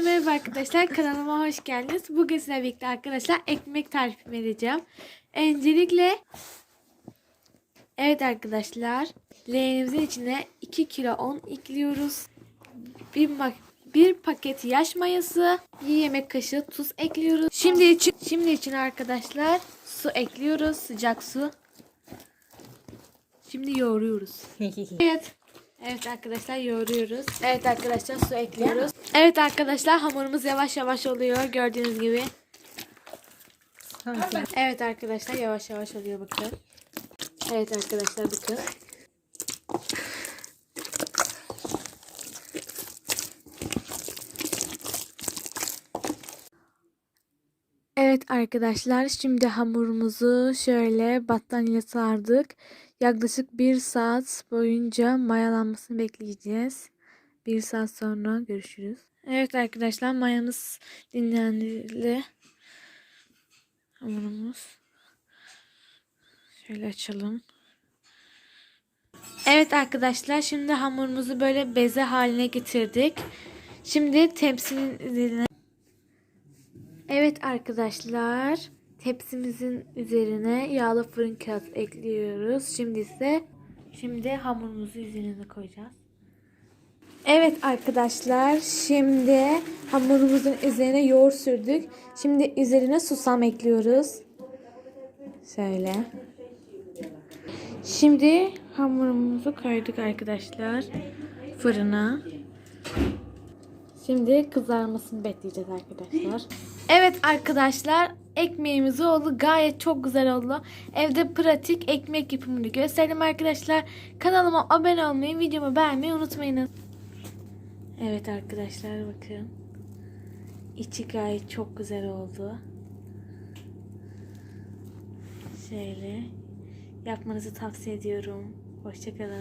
merhaba arkadaşlar kanalıma hoş geldiniz. Bugün sizlerle birlikte arkadaşlar ekmek tarifi vereceğim. Öncelikle evet arkadaşlar leğenimizin içine 2 kilo un ekliyoruz. Bir, bir paket yaş mayası, bir yemek kaşığı tuz ekliyoruz. Şimdi için, şimdi için arkadaşlar su ekliyoruz, sıcak su. Şimdi yoğuruyoruz. Evet. Evet arkadaşlar yoğuruyoruz. Evet arkadaşlar su ekliyoruz. Evet arkadaşlar hamurumuz yavaş yavaş oluyor gördüğünüz gibi. Evet arkadaşlar yavaş yavaş oluyor bakın. Evet arkadaşlar bakın. Evet arkadaşlar şimdi hamurumuzu şöyle battaniye sardık. Yaklaşık bir saat boyunca mayalanmasını bekleyeceğiz. Bir saat sonra görüşürüz. Evet arkadaşlar mayamız dinlendi. Hamurumuz. Şöyle açalım. Evet arkadaşlar şimdi hamurumuzu böyle beze haline getirdik. Şimdi tepsinin Evet arkadaşlar tepsimizin üzerine yağlı fırın kağıt ekliyoruz. Şimdi ise şimdi hamurumuzu üzerine koyacağız. Evet arkadaşlar şimdi hamurumuzun üzerine yoğurt sürdük. Şimdi üzerine susam ekliyoruz. Şöyle. Şimdi hamurumuzu koyduk arkadaşlar fırına. Şimdi kızarmasını bekleyeceğiz arkadaşlar. Evet arkadaşlar ekmeğimiz oldu. Gayet çok güzel oldu. Evde pratik ekmek yapımını gösterdim arkadaşlar. Kanalıma abone olmayı, videomu beğenmeyi unutmayınız. Evet arkadaşlar bakın. İçi gayet çok güzel oldu. Şöyle yapmanızı tavsiye ediyorum. Hoşçakalın.